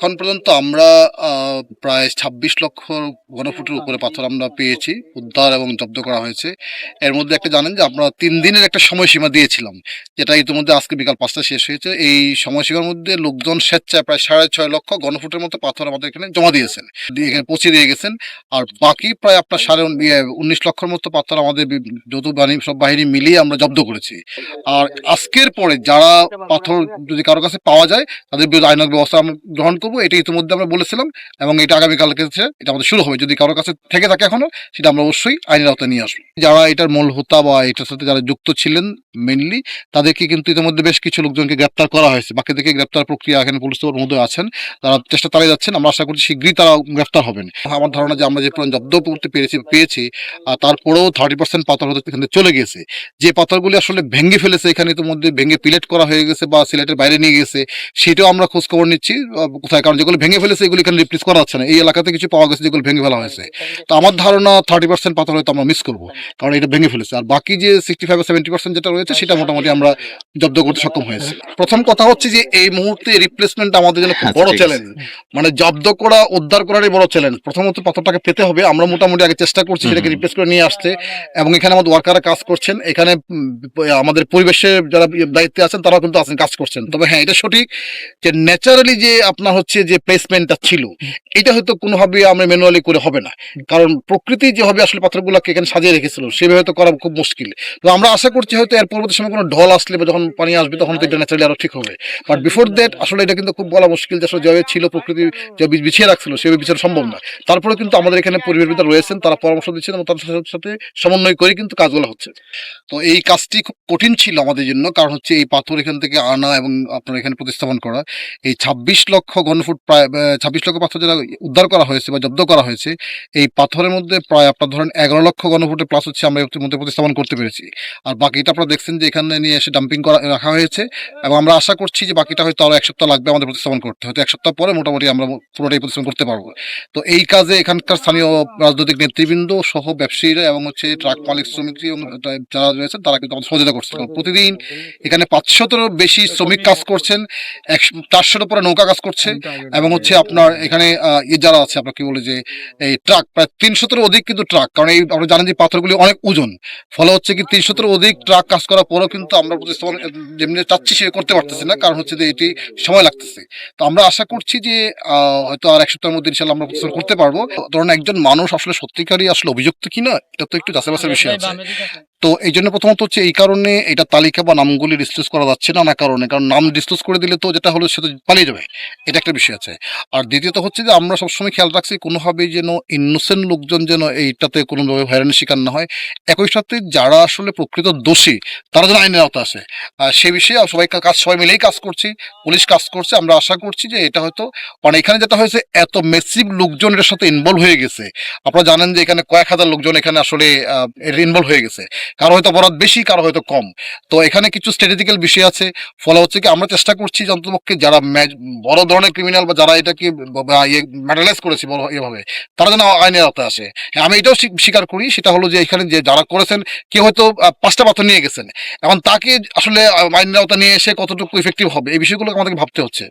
এখন পর্যন্ত আমরা প্রায় ছাব্বিশ লক্ষ ঘনফুটের উপরে পাথর আমরা পেয়েছি উদ্ধার এবং জব্দ করা হয়েছে। এর মধ্যে একটা জানেন যে আমরা তিন দিনের একটা সময়সীমা দিয়েছিলাম যেটা ইতিমধ্যে আজকে বিকাল পাঁচটা শেষ হয়েছে। এই সময়সীমার মধ্যে লোকজন স্বেচ্ছায় প্রায় সাড়ে ছয় লক্ষ ঘনফুটের মতো পাথর আমাদের এখানে জমা দিয়েছেন দিয়ে এখানে পৌঁছে দিয়ে গেছেন। আর বাকি প্রায় আপনার সাড়ে ইয়ে, উনিশ লক্ষর মতো পাথর আমাদের যৌথ বাহিনী সব বাহিনী মিলিয়ে আমরা জব্দ করেছি। আর আজকের পরে যারা পাথর যদি কারও কাছে পাওয়া যায় তাদের বিরুদ্ধে আইনানুগ ব্যবস্থা আমরা গ্রহণ করব। এটা ইতিমধ্যে আমরা বলেছিলাম এবং এটা আগামীকালকে এটা আমাদের শুরু হবে। যদি কারোর কাছে থেকে থাকে এখনও সেটা আমরা অবশ্যই আইনের আওতায় নিয়ে আসব। যারা এটার মূল হোতা বা এটার সাথে যারা যুক্ত ছিলেন মেনলি তাদেরকে কিন্তু ইতিমধ্যে বেশ কিছু লোকজনকে গ্রেপ্তার করা হয়েছে। বাকিদেরকে গ্রেপ্তার প্রক্রিয়া এখানে পুলিশ মধ্যে আছেন তারা চেষ্টা চালিয়ে যাচ্ছেন। আমরা আশা করছি শীঘ্রই তারা গ্রেপ্তার হবেন। আমার ধারণা যে আমরা যে পরিমাণ জব্দ করতে পেরেছি পেয়েছি আর তারপরেও থার্টি পার্সেন্ট পাথর হতে এখান চলে গেছে যে পাথরগুলি আসলে ভেঙে ফেলেছে এখানে ইতিমধ্যে ভেঙে পিলেট করা হয়ে গেছে বা সিলেটের বাইরে নিয়ে গেছে সেটাও আমরা খোঁজ খবর নিচ্ছি আহ, কোথায় কারণ যেগুলো ভেঙে ফেলেছে এগুলো এখানে রিপ্লেস করা হচ্ছে না। এই এলাকাতে কিছু পাওয়া গেছে যেগুলো ভেঙে ফেলা হয়েছে। তো আমার ধারণা থার্টি পার্সেন্ট পাথর হয়তো আমরা মিস করব কারণ এটা ভেঙে ফেলেছে। আর বাকি যে সিক্সটি ফাইভ সেভেন্টি পার্সেন্ট যেটা রয়েছে সেটা মোটামুটি আমরা জব্দ করতে সক্ষম হয়েছে। প্রথম কথা হচ্ছে যে এই মুহূর্তে রিপ্লেসমেন্ট আমাদের জন্য খুব বড় চ্যালেঞ্জ মানে জব্দ করা উদ্ধার করারই বড় চ্যালেঞ্জ প্রথমত পাথরটাকে পেতে হবে। আমরা মোটামুটি আগে চেষ্টা করছি সেটাকে। রিপ্লেস করে নিয়ে আসতে। এবং এখানে আমাদের ওয়ার্কাররা কাজ করছেন। এখানে আমাদের পরিবেশের যারা দায়িত্বে আছেন তারাও কিন্তু আছেন কাজ করছেন। তবে হ্যাঁ এটা সঠিক যে ন্যাচারালি যে আপনার হচ্ছে যে প্লেসমেন্টটা ছিল। এটা হয়তো কোনোভাবে আমরা ম্যানুয়ালি করে হবে না। কারণ প্রকৃতি যেভাবে আসলে পাথরগুলোকে এখানে সাজিয়ে রেখেছিল, সেভাবে তো করা খুব মুশকিল। তো আমরা আশা করছি হয়তো এর পরবর্তী সময় কোনো ঢল আসলে বা যখন পানি আসবে, তখন তো এটা ন্যাচারালি আরও ঠিক হবে। বাট বিফোর দ্যাট আসলে এটা কিন্তু খুব বলা মুশকিল যে আসলে যেভাবে ছিল প্রকৃতি, যে বিছিয়ে রাখছিল, সেভাবে বিছানো সম্ভব না। তারপরে কিন্তু আমাদের এখানে পরিবেশবিদরা রয়েছেন, তারা পরামর্শ দিচ্ছেন এবং তাদের সাথে- সমন্বয় করে কিন্তু কাজগুলো হচ্ছে। তো এই কাজটি খুব কঠিন ছিল আমাদের জন্য, কারণ হচ্ছে এই পাথর এখান থেকে আনা এবং আপনার এখানে প্রতিস্থাপন করা, এই ছাব্বিশ লক্ষ ঘনফুট প্রায় ছাব্বিশ লক্ষ পাথর যেটা উদ্ধার করা হয়েছে বা জব্দ করা হয়েছে, এই পাথরের মধ্যে প্রায় আপনার ধরেন এগারো লক্ষ ঘনফুটের প্লাস হচ্ছে আমরা মধ্যে প্রতিস্থাপন করতে পেরেছি। আর বাকিটা আপনারা দেখছেন যে এখানে নিয়ে এসে ডাম্পিং করা, রাখা হয়েছে এবং আমরা আশা করছি যে বাকিটা হয়তো আরও এক সপ্তাহ লাগবে আমাদের প্রতিস্থাপন করতে। হয়তো এক সপ্তাহ পরে মোটামুটি আমরা পুরোটাই প্রতিস্থাপন করতে পারব। তো এই কাজে এখানকার স্থানীয় রাজনৈতিক নেতৃবৃন্দ সহ ব্যবসায়ীরা এবং হচ্ছে ট্রাক মালিক শ্রমিক এবং যারা রয়েছেন তারা কিন্তু আমাদের সহযোগিতা করছে প্রতিদিন এখানে পাঁচশোতেরও বেশি শ্রমিক কাজ করছেন, একশো চারশোর উপরে নৌকা কাজ করছে। এবং হচ্ছে আপনার এখানে যারা আছে আপনার কি বলে যে এই ট্রাক প্রায় তিনশোতের অধিক কিন্তু ট্রাক কারণ এই আমরা জানেন যে পাথরগুলি অনেক ওজন। ফলে হচ্ছে কি তিনশোতের অধিক ট্রাক কাজ করার পরেও কিন্তু আমরা প্রতিস্থাপন যেমনি চাচ্ছি সে করতে পারতেছি না কারণ হচ্ছে যে এটি সময় লাগতেছে। তো আমরা আশা করছি যে আহ, হয়তো আর এক সপ্তাহের মধ্যে ইনশাল্লাহ আমরা প্রতিস্থাপন করতে পারব। ধরুন একজন মানুষ আসলে সত্যিকারই আসলে অভিযুক্ত কিনা এটা তো একটু যাচাই বাছাইয়ের বিষয় আছে। তো এই জন্য প্রথমত হচ্ছে এই কারণে এটা তালিকা বা নামগুলি ডিসক্লোজ করা যাচ্ছে না না কারণে। কারণ নাম ডিসক্লোজ করে দিলে তো যেটা হলো সে তো পালিয়ে যাবে। এটা একটা বিষয় আছে। আর দ্বিতীয়ত হচ্ছে যে আমরা সবসময় খেয়াল রাখছি কোনোভাবেই যেন ইনোসেন্ট লোকজন যেন এইটাতে কোনোভাবে হয়রানির শিকার না হয়। একই সাথে যারা আসলে প্রকৃত দোষী, তারা যেন আইনের আওতা আসে। আর সে বিষয়ে সবাই কাজ সবাই মিলেই কাজ করছি, পুলিশ কাজ করছে, আমরা আশা করছি যে এটা হয়তো মানে এখানে যেটা হয়েছে, এত মেসিভ লোকজন এর সাথে ইনভলভ হয়ে গেছে। আপনারা জানেন যে এখানে কয়েক হাজার লোকজন এখানে আসলে ইনভলভ হয়ে গেছে। কারও হয়তো বরাদ বেশি কারও হয়তো কম। তো এখানে কিছু স্ট্র্যাটেজিক্যাল বিষয় আছে। ফলে হচ্ছে কি আমরা চেষ্টা করছি যে অন্ততপক্ষে যারা বড় ধরনের ক্রিমিনাল বা যারা এটাকে ইয়ে ম্যাটালাইজ করেছে বড় এভাবে তারা যেন আইনের আওতায় আসে। হ্যাঁ, আমি এটাও স্বীকার করি সেটা হলো যে এখানে যে যারা করেছেন কেউ হয়তো পাঁচটা পাথর নিয়ে গেছেন। এখন তাকে আসলে আইনের আওতা নিয়ে এসে কতটুকু ইফেক্টিভ হবে এই বিষয়গুলো আমাদেরকে ভাবতে হচ্ছে।